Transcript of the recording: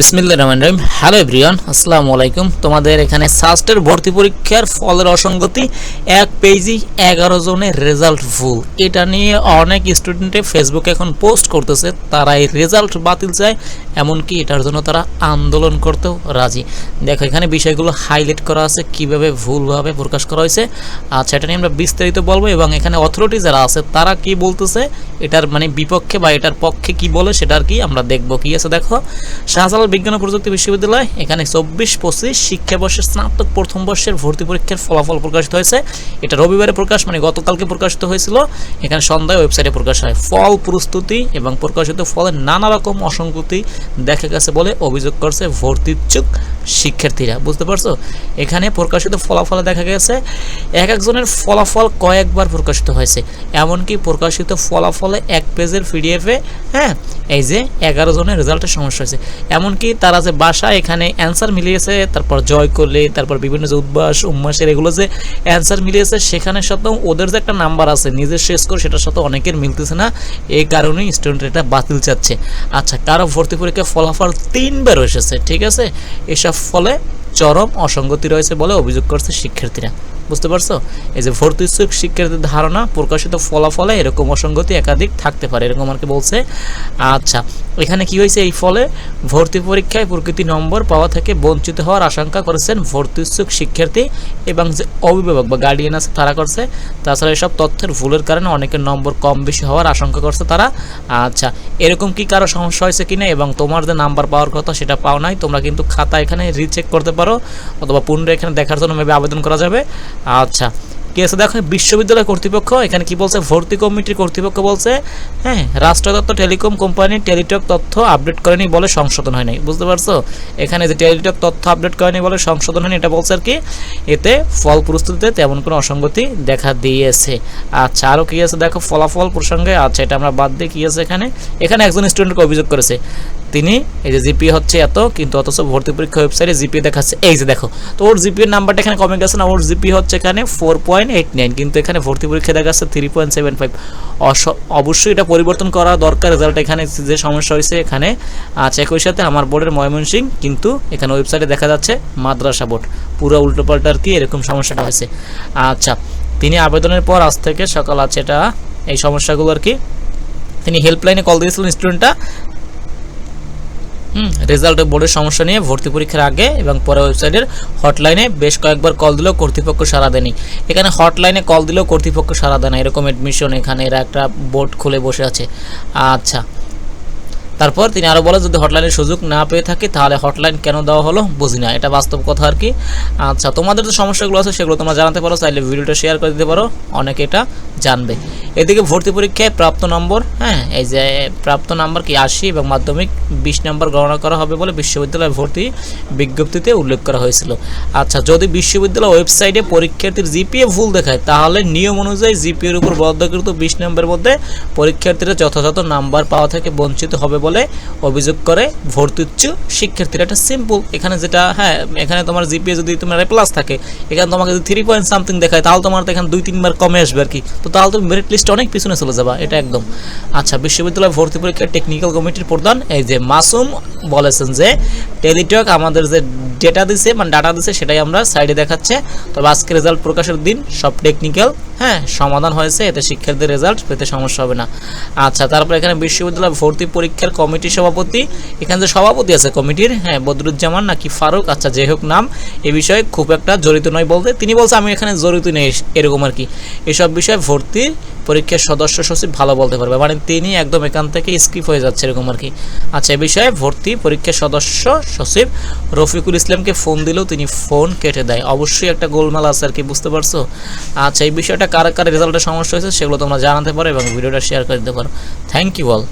বিসমিল্লা রহমান রহিম। Hello everyone আসসালামু আলাইকুম। তোমাদের এখানে সাস্টের ভর্তি পরীক্ষার ফলের অসঙ্গতি, এক পেজই এগারো জনের রেজাল্ট ভুল এটা নিয়ে অনেক স্টুডেন্টে ফেসবুকে এখন পোস্ট করতেছে তারা এই রেজাল্ট বাতিল চায়, এমনকি এটার জন্য তারা আন্দোলন করতেও রাজি। দেখো, এখানে বিষয়গুলো হাইলাইট করা আছে, কীভাবে ভুলভাবে প্রকাশ করা হয়েছে। আচ্ছা এটা নিয়ে আমরা বিস্তারিত বলব, এবং এখানে অথরিটি যারা আছে, তারা কি বলতেছে, এটার মানে বিপক্ষে বা এটার পক্ষে কি বলে সেটার কি আমরা দেখব। কি আছে দেখো? শাহজালাল বিজ্ঞান ও প্রযুক্তি বিশ্ববিদ্যালয়, এখানে চব্বিশ, পঁচিশ শিক্ষাবর্ষের স্নাতক প্রথম বর্ষের ভর্তি পরীক্ষার ফলাফল প্রকাশিত হয়েছে। এটা রবিবারে প্রকাশ মানে গতকালকে প্রকাশিত হয়েছিল। এখানে সন্ধ্যায় ওয়েবসাইটে প্রকাশ হয়, ফল প্রস্তুতি এবং প্রকাশিত ফলের নানা রকম অসঙ্গতি দেখা গেছে বলে অভিযোগ করছে ভর্তি ইচ্ছুক শিক্ষার্থীরা, বুঝতে পারছ? এখানে প্রকাশিত ফলাফলে দেখা গেছে, এক একজনের ফলাফল কয়েকবার প্রকাশিত হয়েছে। এমনকি প্রকাশিত ফলাফলে এক পেজের পিডিএফে হ্যাঁ এই যে এগারো জনের রেজাল্টের সমস্যা হয়েছে। এমনকি তারা যে বাসা এখানে অ্যান্সার মিলিয়েছে, তারপর জয় করলে, তারপর বিভিন্ন যে উদ্বাস উম্মাসের এগুলো যে অ্যান্সার মিলিয়েছে, সেখানে সাথেও ওদের যে একটা নাম্বার আছে, নিজের শেষ করে সেটার সাথে অনেকের মিলতেছে না। এই কারণেই স্টুডেন্ট এটা বাতিল চাচ্ছে। আচ্ছা কারও ভর্তি পরীক্ষার ফলাফল তিনবার এসেছে, ঠিক আছে? এসব ফলে চরম অসঙ্গতি রয়েছে বলে অভিযোগ করছে শিক্ষার্থীরা। বুঝতে পারছ? এই যে ভর্তি ইচ্ছুক শিক্ষার্থীর ধারণা, প্রকাশিত ফলাফলে এরকম অসঙ্গতি একাধিক থাকতে পারে, এরকম আর কি বলছে। আচ্ছা এখানে কি হয়েছে? এই ফলে ভর্তি পরীক্ষায় প্রকৃতি নম্বর পাওয়া থেকে বঞ্চিত হওয়ার আশঙ্কা করেছেন ভর্তি ইচ্ছুক শিক্ষার্থী এবং যে অভিভাবক বা গার্ডিয়ান আছে তারা করছে। তাছাড়া এসব তথ্যের ভুলের কারণে অনেকের নম্বর কম বেশি হওয়ার আশঙ্কা করছে তারা। আচ্ছা এরকম কি কারও সমস্যা হয়েছে কিনা এবং তোমার যে নাম্বার পাওয়ার কথা সেটা পাও নাই? তোমরা কিন্তু খাতা এখানে রিচেক করতে পারো অথবা পুনরায় এখানে দেখার জন্য মেবি আবেদন করা যাবে। আচ্ছা। কি আছে দেখো, বিশ্ববিদ্যালয় কর্তৃপক্ষ, এখানে কি বলছে? ভর্তি কমিটির কর্তৃপক্ষ বলছে হ্যাঁ রাষ্ট্রদত্ত টেলিকম কোম্পানি, টেলিটক তথ্য আপডেট করেনি বলে সংশোধন হয়নি। বুঝতে পারছ? এখানে যে টেলিটক তথ্য আপডেট করেনি বলে সংশোধন হয়নি, এটা বলছে আর কি, এতে ফল প্রস্তুতিতে তেমন কোনো অসঙ্গতি দেখা দিয়েছে। আচ্ছা আরও কি আছে? দেখো, ফলাফল প্রসঙ্গে আচ্ছা এটা আমরা বাদ দিয়ে কি আছে এখানে? এখানে একজন স্টুডেন্টকে অভিযোগ করেছে। তিনি, এই যে জিপি হচ্ছে এত, কিন্তু অথচ ভর্তি পরীক্ষা ওয়েবসাইটে জিপি দেখাচ্ছে। এই যে দেখো, তো ওর জিপির নাম্বারটা এখানে কমে গেছে না? ওর জিপি হচ্ছে এখানে ফোর পয়েন্ট এইট নাইন কিন্তু এখানে ভর্তি পরীক্ষা দেখাচ্ছে থ্রি পয়েন্ট সেভেন ফাইভ অবশ্যই এটা পরিবর্তন করা দরকার। রেজাল্ট এখানে যে সমস্যা হয়েছে এখানে আচ্ছা একই সাথে আমার বোর্ডের ময়মনসিং, কিন্তু এখানে ওয়েবসাইটে দেখা যাচ্ছে মাদ্রাসা বোর্ড। পুরো উল্টোপাল্টা আর কি এরকম সমস্যাটা হয়েছে। আচ্ছা তিনি আবেদনের পর আজ থেকে সকাল আছে এটা, এই সমস্যাগুলো আর কি। তিনি হেল্পলাইনে কল দিয়েছিলেন স্টুডেন্টটা হুম রেজাল্ট বোর্ডের সমস্যা নিয়ে ভর্তি পরীক্ষার আগে এবং পরে ওয়েবসাইটের হটলাইনে বেশ কয়েকবার কল দিলেও কর্তৃপক্ষ সারা দেয়নি। এখানে হটলাইনে কল দিলেও কর্তৃপক্ষ সারা দেয় না। এরকম অ্যাডমিশন এখানে এরা একটা বোর্ড খুলে বসে আছে। আচ্ছা। তারপর তিনি আরও বলে যদি হটলাইনের সুযোগ না পেয়ে থাকে, তাহলে হটলাইন কেন দেওয়া হলো? বুঝি না। এটা বাস্তব কথা আর কি। আচ্ছা তোমাদের যে সমস্যাগুলো আছে, সেগুলো তোমরা জানাতে পারো, চাইলে ভিডিওটা শেয়ার করে দিতে পারো, অনেকে এটা জানবে। এদিকে ভর্তি পরীক্ষায় প্রাপ্ত নম্বর হ্যাঁ এই যে প্রাপ্ত নম্বর কি আশি এবং মাধ্যমিক বিশ নম্বর গণনা করা হবে বলে বিশ্ববিদ্যালয় ভর্তি বিজ্ঞপ্তিতে উল্লেখ করা হয়েছিল। আচ্ছা যদি বিশ্ববিদ্যালয় ওয়েবসাইটে পরীক্ষার্থীর জিপিএ ভুল দেখায়, তাহলে নিয়ম অনুযায়ী জিপিএর উপর বরাদ্দকৃত বিশ নম্বরের মধ্যে পরীক্ষার্থীরা যথাযথ নাম্বার পাওয়া থেকে বঞ্চিত হবে বলে অভিযোগ করে ভর্তি উচ্চ শিক্ষার্থীরা। এটা সিম্পল এখানে যেটা হ্যাঁ এখানে তোমার জিপিএ যদি তোমার প্লাস থাকে, এখানে তোমাকে যদি থ্রি পয়েন্ট সামথিং দেখায়, তাহলে তোমার তো এখানে দুই, তিনবার কমে আসবে আর কি তো তাহলে তুমি মেরিট লিস্ট অনেক পিছনে চলে যাবা, এটা একদম। আচ্ছা বিশ্ববিদ্যালয় ভর্তি পরীক্ষা টেকনিক্যাল কমিটির প্রধান এই যে মাসুম বলেছেন যে টেলিটক আমাদের যে ডেটা দিছে মানে ডাটা দিছে, সেটাই আমরা সাইডে দেখাচ্ছে। তবে আজকে রেজাল্ট প্রকাশের দিন, সব টেকনিক্যাল হ্যাঁ সমাধান হয়েছে, এতে শিক্ষার্থীদের রেজাল্ট পেতে সমস্যা হবে না। আচ্ছা তারপর এখানে বিশ্ববিদ্যালয় ভর্তি পরীক্ষার কমিটির সভাপতি, এখানে যে সভাপতি আছে কমিটির হ্যাঁ বদরুজ্জামান নাকি ফারুক আচ্ছা যে হোক নাম, এ বিষয়ে খুব একটা জড়িত নয় বলতে, তিনি বলছে, আমি এখানে জড়িত নেই এরকম আর কি। এসব বিষয়ে ভর্তি পরীক্ষার সদস্য সচিব ভালো বলতে পারবে মানে তিনি একদম এখান থেকে স্কিপ হয়ে যাচ্ছে, এরকম আর কি। আচ্ছা এ বিষয়ে ভর্তি পরীক্ষার সদস্য সচিব রফিকুল ইসলামকে ফোন দিলেও তিনি ফোন কেটে দেয়। অবশ্যই একটা গোলমাল আছে আর কি, বুঝতে পারছ? আচ্ছা এই বিষয়টা কার কার রেজাল্টের সমস্যা হয়েছে সেগুলো তোমরা জানাতে পারো এবং ভিডিওটা শেয়ার করে দিতে পারো। Thank you all